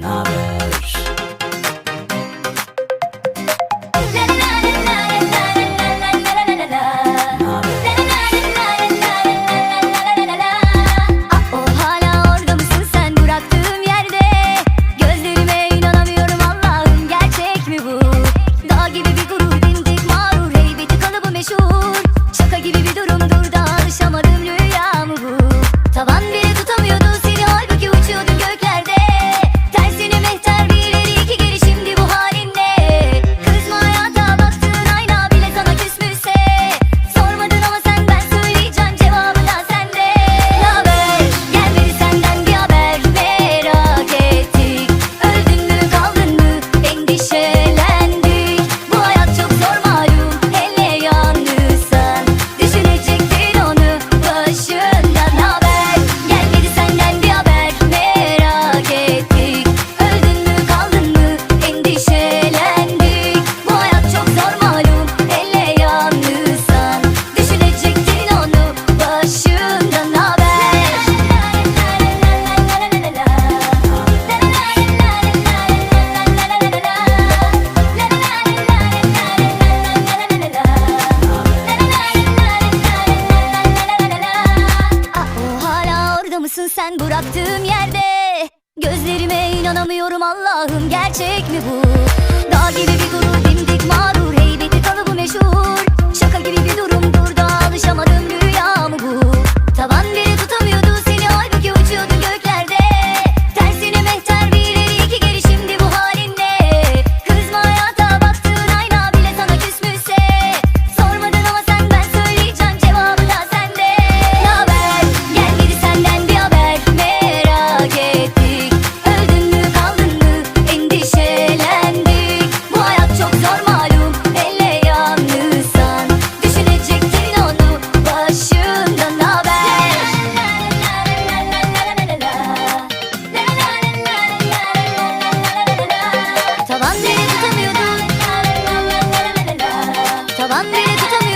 naber? gibi bir gurur dimdik mağrur. Heybeti kalıbı meşhur. Şaka gibi bir durum. sen bıraktığım yerde Gözlerime inanamıyorum Allah'ım gerçek mi bu? Dağ gibi bir gurur dimdik 騒んでる時間